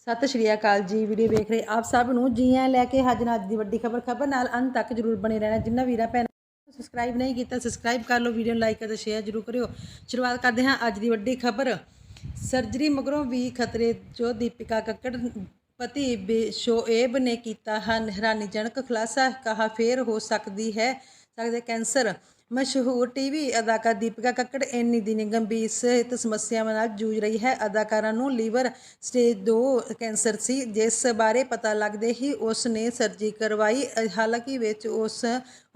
ਸਤਿ ਸ਼੍ਰੀ ਅਕਾਲ ਜੀ, ਵੀਡੀਓ ਵੇਖ ਰਹੇ ਆਪ ਸਭ ਨੂੰ। ਜੀ ਆਇਆਂ ਲੈ ਕੇ ਹਾਜ਼ਰ ਅੱਜ ਦੀ ਵੱਡੀ ਖਬਰ ਖਬਰ ਨਾਲ ਅੰਤ ਤੱਕ ਜਰੂਰ ਬਣੇ ਰਹਿਣਾ। ਜਿੰਨਾ ਵੀਰਾ ਭੈਣਾਂ ਨੇ ਸਬਸਕ੍ਰਾਈਬ ਨਹੀਂ ਕੀਤਾ ਸਬਸਕ੍ਰਾਈਬ ਕਰ ਲਓ, ਵੀਡੀਓ ਨੂੰ ਲਾਈਕ ਅਤੇ ਸ਼ੇਅਰ ਜਰੂਰ ਕਰਿਓ। ਸ਼ੁਰੂਆਤ ਕਰਦੇ ਹਾਂ ਅੱਜ ਦੀ ਵੱਡੀ ਖਬਰ। ਸਰਜਰੀ ਮਗਰੋਂ ਵੀ ਖਤਰੇ ਜੋ ਦੀਪਿਕਾ ਕੱਕੜ ਪਤੀ ਬੇ- ਸ਼ੋਏਬ ਨੇ ਕੀਤਾ ਹਨ। ਹੈਰਾਨੀਜਨਕ ਖੁਲਾਸਾ, ਕਹਾ ਫੇਰ ਹੋ ਸਕਦੀ ਹੈ, ਸਕਦੇ ਕੈਂਸਰ। ਮਸ਼ਹੂਰ ਟੀਵੀ ਅਦਾਕਾਰ ਦੀਪਿਕਾ ਕੱਕੜ ਇੰਨੀ ਦਿਨੀ ਗੰਭੀਰ ਸਿਹਤ ਸਮੱਸਿਆਵਾਂ ਨਾਲ ਜੂਝ ਰਹੀ ਹੈ। ਅਦਾਕਾਰਾ ਨੂੰ ਲੀਵਰ ਸਟੇਜ 2 ਕੈਂਸਰ ਸੀ, ਜਿਸ ਬਾਰੇ ਪਤਾ ਲੱਗਦੇ ਹੀ ਉਸ ਨੇ ਸਰਜਰੀ ਕਰਵਾਈ। ਹਾਲਾਂਕਿ ਵਿੱਚ ਉਸ,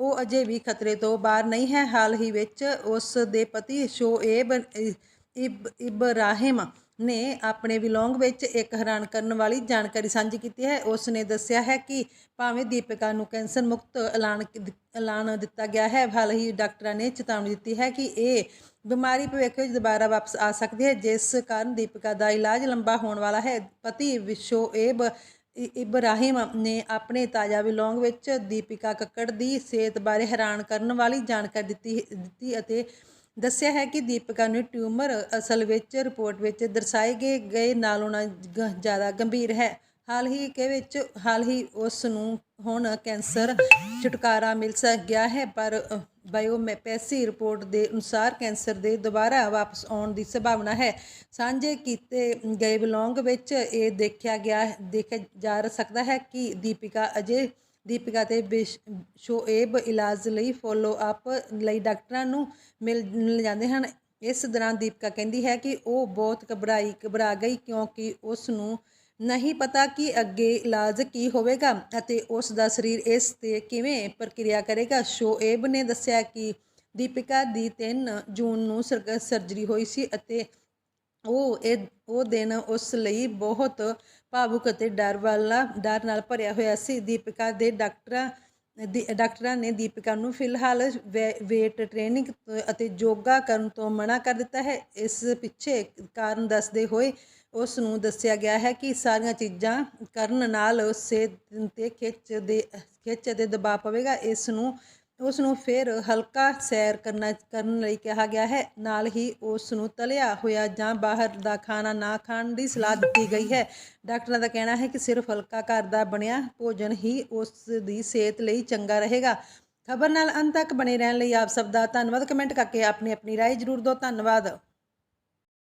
ਉਹ ਅਜੇ ਵੀ ਖਤਰੇ ਤੋਂ ਬਾਹਰ ਨਹੀਂ ਹੈ। ਹਾਲ ਹੀ ਵਿੱਚ ਉਸ ਦੇ ਪਤੀ ਸ਼ੋਏਬ ਇ- ਇਬ, ਇਬਰਾਹਿਮ ਨੇ ਆਪਣੇ ਵਿਲੋਂਗ ਵਿੱਚ ਇੱਕ ਹੈਰਾਨ ਕਰਨ ਵਾਲੀ ਜਾਣਕਾਰੀ ਸਾਂਝੀ ਕੀਤੀ ਹੈ। ਉਸ ਨੇ ਦੱਸਿਆ ਹੈ ਕਿ ਭਾਵੇਂ ਦੀਪਿਕਾ ਨੂੰ ਕੈਂਸਰ ਮੁਕਤ ਐਲਾਨ ਐਲਾਨ ਦਿੱਤਾ ਗਿਆ ਹੈ, ਹਾਲ ਹੀ ਡਾਕਟਰਾਂ ਨੇ ਚੇਤਾਵਨੀ ਦਿੱਤੀ ਹੈ ਕਿ ਇਹ ਬਿਮਾਰੀ ਭਵਿੱਖ ਵਿੱਚ ਦੁਬਾਰਾ ਵਾਪਸ ਆ ਸਕਦੀ ਹੈ, ਜਿਸ ਕਾਰਨ ਦੀਪਿਕਾ ਦਾ ਇਲਾਜ ਲੰਬਾ ਹੋਣ ਵਾਲਾ ਹੈ। ਪਤੀ ਵਿਸ਼ੋ ਏਬ ਇਬਰਾਹਿਮ ਨੇ ਆਪਣੇ ਤਾਜ਼ਾ ਵਿਲੋਂਗ ਵਿੱਚ ਦੀਪਿਕਾ ਕੱਕੜ ਦੀ ਸਿਹਤ ਬਾਰੇ ਹੈਰਾਨ ਕਰਨ ਵਾਲੀ ਜਾਣਕਾਰੀ ਦਿੱਤੀ ਦਿੱਤੀ ਅਤੇ ਦੱਸਿਆ ਹੈ ਕਿ ਦੀਪਿਕਾ ਨੂੰ ਟਿਊਮਰ ਅਸਲ ਵਿੱਚ ਰਿਪੋਰਟ ਵਿੱਚ ਦਰਸਾਏ ਗਏ ਗਏ ਨਾਲੋਂ ਨਾ ਗ- ਜ਼ਿਆਦਾ ਗੰਭੀਰ ਹੈ। ਹਾਲ ਹੀ ਕੇ ਵਿੱਚ ਹਾਲ ਹੀ ਉਸ ਨੂੰ ਹੁਣ ਕੈਂਸਰ ਛੁਟਕਾਰਾ ਮਿਲ ਸਕ ਗਿਆ ਹੈ, ਪਰ ਬਾਇਓਮੈਪੈਸੀ ਰਿਪੋਰਟ ਦੇ ਅਨੁਸਾਰ ਕੈਂਸਰ ਦੇ ਦੁਬਾਰਾ ਵਾਪਸ ਆਉਣ ਦੀ ਸੰਭਾਵਨਾ ਹੈ। ਸਾਂਝੇ ਕੀਤੇ ਗਏ ਬਲੌਂਗ ਵਿੱਚ ਇਹ ਦੇਖਿਆ ਗਿਆ ਦੇਖਿਆ ਜਾ ਸਕਦਾ ਹੈ ਕਿ ਦੀਪਿਕਾ ਅਜੇ ਦੀਪਿਕਾ ਤੇ ਬਿਸ਼- ਸ਼ੋਏਬ ਇਲਾਜ ਲਈ ਫੋਲੋ ਅਪ ਲਈ ਡਾਕਟਰਾਂ ਨੂੰ ਮਿਲ ਮਿਲ ਜਾਂਦੇ ਹਨ। ਇਸ ਦੌਰਾਨ ਦੀਪਿਕਾ ਕਹਿੰਦੀ ਹੈ ਕਿ ਉਹ ਬਹੁਤ ਘਬਰਾਈ ਘਬਰਾ ਗਈ ਕਿਉਂਕਿ ਉਸ ਨੂੰ ਨਹੀਂ ਪਤਾ ਕਿ ਅੱਗੇ ਇਲਾਜ ਕੀ ਹੋਵੇਗਾ ਅਤੇ ਉਸ ਦਾ ਸਰੀਰ ਇਸ ਤੇ ਕਿਵੇਂ ਪ੍ਰਕਿਰਿਆ ਕਰੇਗਾ। ਸ਼ੋਏਬ ਨੇ ਦੱਸਿਆ ਕਿ ਦੀਪਿਕਾ ਦੀ 3 ਜੂਨ ਨੂੰ ਸਰਗ- ਸਰਜਰੀ ਹੋਈ ਸੀ ਅਤੇ ਉਹ ਇਹ, ਉਹ ਦਿਨ ਉਸ ਲਈ ਬਹੁਤ ਭਾਵੁਕ ਅਤੇ ਡਰ ਵਾਲਾ, ਡਰ ਨਾਲ ਭਰਿਆ ਹੋਇਆ ਸੀ। ਦੀਪਿਕਾ ਦੇ ਡਾਕਟਰਾਂ, ਦੀ- ਡਾਕਟਰਾਂ ਨੇ ਦੀਪਿਕਾ ਨੂੰ ਫਿਲਹਾਲ ਵੇਟ ਟ੍ਰੇਨਿੰਗ ਅਤੇ ਯੋਗਾ ਕਰਨ ਤੋਂ ਮਨਾ ਕਰ ਦਿੱਤਾ ਹੈ। ਇਸ ਪਿੱਛੇ ਕਾਰਨ ਦੱਸਦੇ ਹੋਏ ਉਸ ਨੂੰ ਦੱਸਿਆ ਗਿਆ ਹੈ ਕਿ ਸਾਰੀਆਂ ਚੀਜ਼ਾਂ ਕਰਨ ਨਾਲ ਸਿਹਤ ਤੇ ਖਿੱਚ ਦੇ, ਖਿੱਚ ਅਤੇ ਦਬਾਅ ਪਵੇਗਾ। ਇਸ ਨੂੰ ਉਸ ਨੂੰ ਫਿਰ ਹਲਕਾ ਸੈਰ ਕਰਨਾ, ਕਰਨ ਲਈ ਕਿਹਾ ਗਿਆ ਹੈ। ਨਾਲ ਹੀ ਉਸ ਨੂੰ ਤਲਿਆ ਹੋਇਆ ਜਾਂ ਬਾਹਰ ਦਾ ਖਾਣਾ ਨਾ ਖਾਣ ਦੀ ਸਲਾਹ ਦਿੱਤੀ ਗਈ ਹੈ। ਡਾਕਟਰਾਂ ਦਾ ਕਹਿਣਾ ਹੈ ਕਿ ਸਿਰਫ ਹਲਕਾ ਘਰ ਦਾ ਬਣਿਆ ਭੋਜਨ ਹੀ ਉਸ ਦੀ ਸਿਹਤ ਲਈ ਚੰਗਾ ਰਹੇਗਾ। ਖਬਰ ਨਾਲ ਅੰਤ ਤੱਕ ਬਣੇ ਰਹਿਣ ਲਈ ਆਪ ਸਭ ਦਾ ਧੰਨਵਾਦ। ਕਮੈਂਟ ਕਰਕੇ ਆਪਣੀ ਆਪਣੀ ਰਾਏ ਜ਼ਰੂਰ ਦਿਓ। ਧੰਨਵਾਦ।